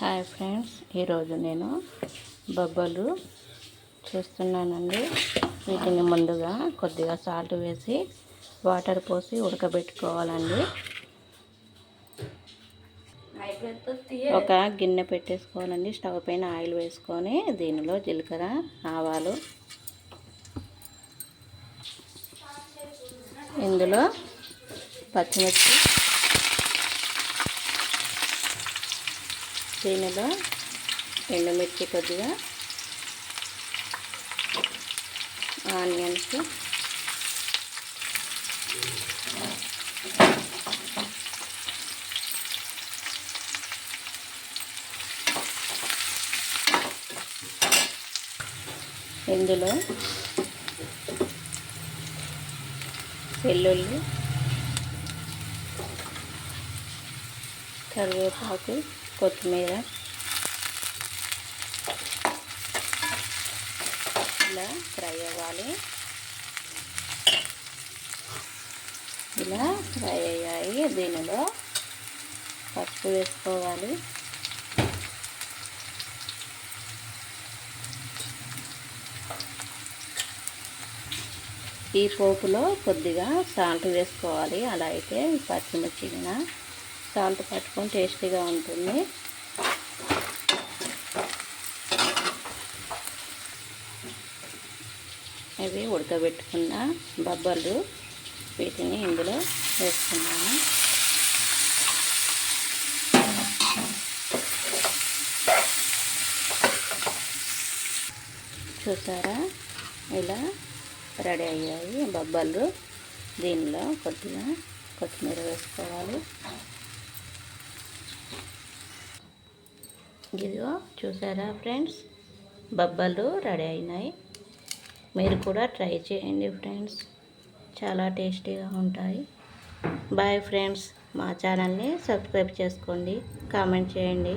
Hi friends ఈరోజు నేను బొబ్బలు చేస్తున్నానండి. వీటిని ముందుగా కొద్దిగా సాల్ట్ వేసి వాటర్ పోసి ఉడకబెట్టుకోవాలండి. ఒక గిన్నె పెట్టేసుకోవాలండి. స్టవ్ పైన ఆయిల్ వేసుకొని దీనిలో జీలకర్ర ఆవాలు. ఇందులో పచ్చిమిర్చి దీనిలో ఎండుమిర్చి కొద్దిగా ఆనియన్స్ ఇందులో వెల్లుల్లి కరివేపాకు కొత్తిమీర. ఇలా ఫ్రై అవ్వాలి. ఇలా ఫ్రై అయ్యాయి. దీనిలో పసుపు వేసుకోవాలి. ఈ పోపులో కొద్దిగా సాల్ట్ వేసుకోవాలి. అలా అయితే పచ్చిమిర్చి సాల్ట్ పట్టుకొని టేస్టీగా ఉంటుంది. ఇవి ఉడకబెట్టుకున్న బబ్బలు వీటిని ఇందులో వేసుకున్నాను. చూసారా? ఇలా రెడీ అయ్యాయి బొబ్బలు దీనిలో కొద్దిగా కొత్తిమీర వేసుకోవాలి. ఇదిగో చూసారా ఫ్రెండ్స్? బబ్బలు రెడీ అయినాయి. మీరు కూడా ట్రై చేయండి ఫ్రెండ్స్. చాలా టేస్టీగా ఉంటాయి. Bye friends. మా ఛానల్ని సబ్స్క్రైబ్ చేసుకోండి. కామెంట్ చేయండి.